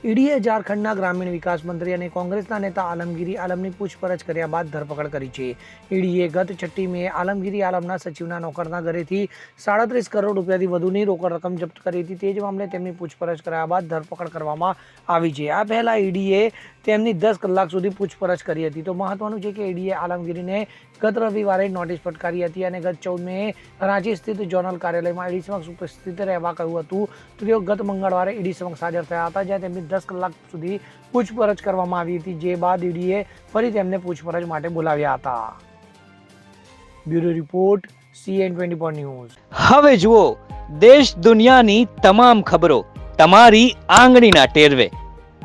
ઈડીએ ઝારખંડના ગ્રામીણ વિકાસ મંત્રી અને કોંગ્રેસના નેતા આલમગીરી આલમની પૂછપરછ કર્યા બાદ ધરપકડ કરી છે. ઈડીએ ગત છઠ્ઠી મે આલમગીરી આલમના સચિવના નોકરના ઘરેથી સાડત્રીસ કરોડ રૂપિયાથી વધુની રોકડ રકમ જપ્ત કરી હતી. તે જ મામલે તેમની પૂછપરછ કર્યા બાદ ધરપકડ કરવામાં આવી છે. આ પહેલા ઈડીએ તેમની દસ કલાક સુધી પૂછપરછ કરી હતી. તો મહત્વનું છે કે ઈડીએ આલમગીરીને ગત રવિવારે નોટિસ ફટકારી હતી અને ગત ચૌદ મે રાંચી સ્થિત જોનલ કાર્યાલયમાં ઈડી સમક્ષ ઉપસ્થિત રહેવા કહ્યું હતું. તો તેઓ ગત મંગળવારે ઈડી સમક્ષ હાજર થયા હતા, જ્યાં તેમની દસ કલાક સુધી પૂછપરછ કરવામાં આવી હતી. જે બાદ ઈડીએ ફરી તેમને પૂછપરછ માટે બોલાવ્યા હતા. Bureau report CN twenty four news. હવે જુઓ, દેશ દુનિયાની તમામ ખબરો તમારી આંગળીના ટેરવે.